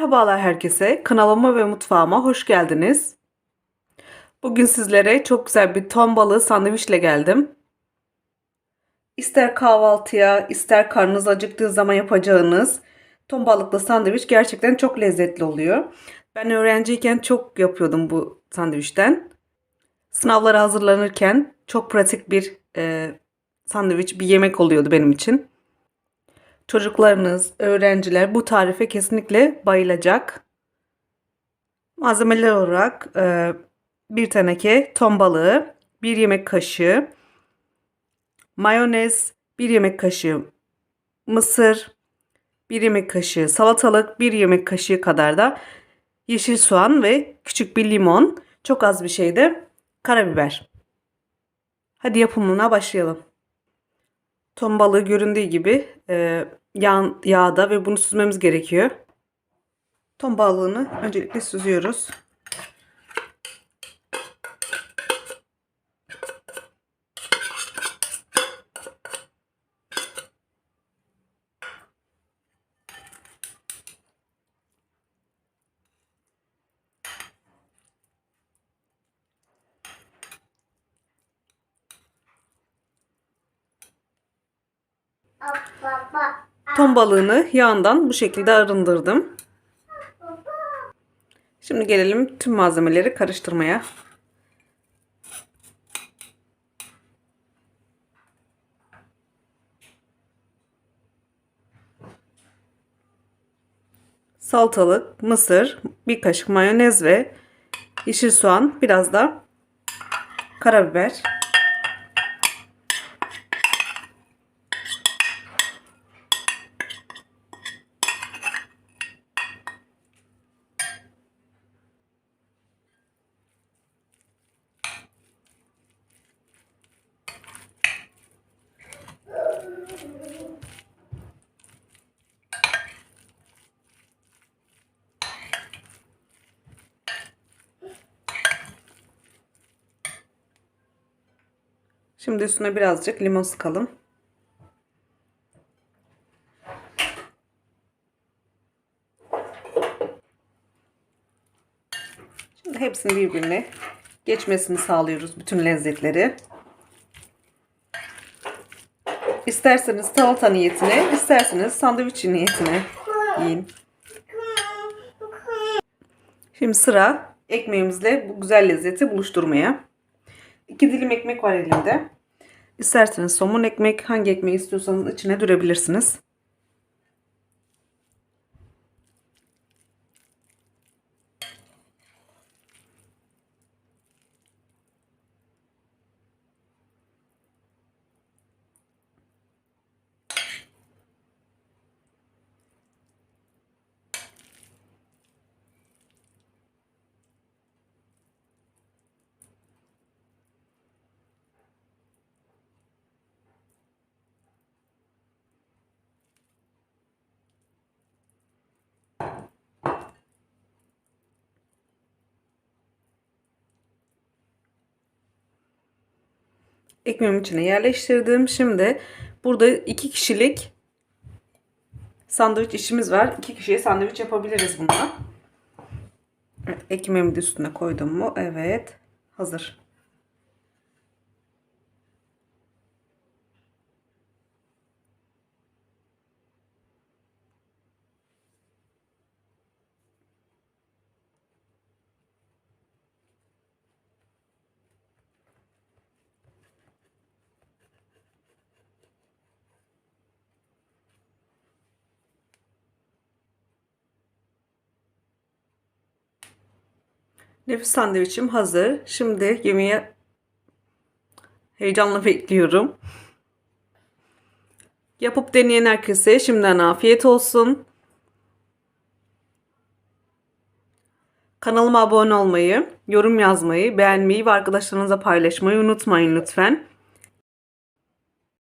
Merhabalar herkese. Kanalıma ve mutfağıma hoş geldiniz. Bugün sizlere çok güzel bir ton balığı sandviçle geldim. İster kahvaltıya, ister karnınız acıktığı zaman yapacağınız ton balıklı sandviç gerçekten çok lezzetli oluyor. Ben öğrenciyken çok yapıyordum bu sandviçten. Sınavlara hazırlanırken çok pratik bir e, sandviç, bir yemek oluyordu benim için. Çocuklarınız, öğrenciler bu tarife kesinlikle bayılacak. Malzemeler olarak e, bir teneke ton balığı, bir yemek kaşığı, mayonez, bir yemek kaşığı mısır, bir yemek kaşığı salatalık, bir yemek kaşığı kadar da yeşil soğan ve küçük bir limon, çok az bir şey de karabiber. Hadi yapımına başlayalım. Ton balığı göründüğü gibi e, yağ, yağda ve bunu süzmemiz gerekiyor. Ton balığını öncelikle süzüyoruz. Ton balığını yağından bu şekilde arındırdım. Şimdi gelelim tüm malzemeleri karıştırmaya. Salatalık, mısır, bir kaşık mayonez ve yeşil soğan, biraz da karabiber. Şimdi üstüne birazcık limon sıkalım. Şimdi hepsini birbirine geçmesini sağlıyoruz bütün lezzetleri. İsterseniz salata niyetine, isterseniz sandviç niyetine yiyin. Şimdi sıra ekmeğimizle bu güzel lezzeti buluşturmaya. 2 dilim ekmek var elimde. İsterseniz somun ekmek, hangi ekmeği istiyorsanız içine dürebilirsiniz. Ekmeğimin içine yerleştirdim. Şimdi burada iki kişilik sandviç işimiz var. İki kişiye sandviç yapabiliriz bununla. Evet, ekmeğimi de üstüne koydum mu? Evet. Hazır. Nefis sandviçim hazır. Şimdi yemeğe heyecanla bekliyorum. Yapıp deneyen herkese şimdiden afiyet olsun. Kanalıma abone olmayı, yorum yazmayı, beğenmeyi ve arkadaşlarınızla paylaşmayı unutmayın lütfen.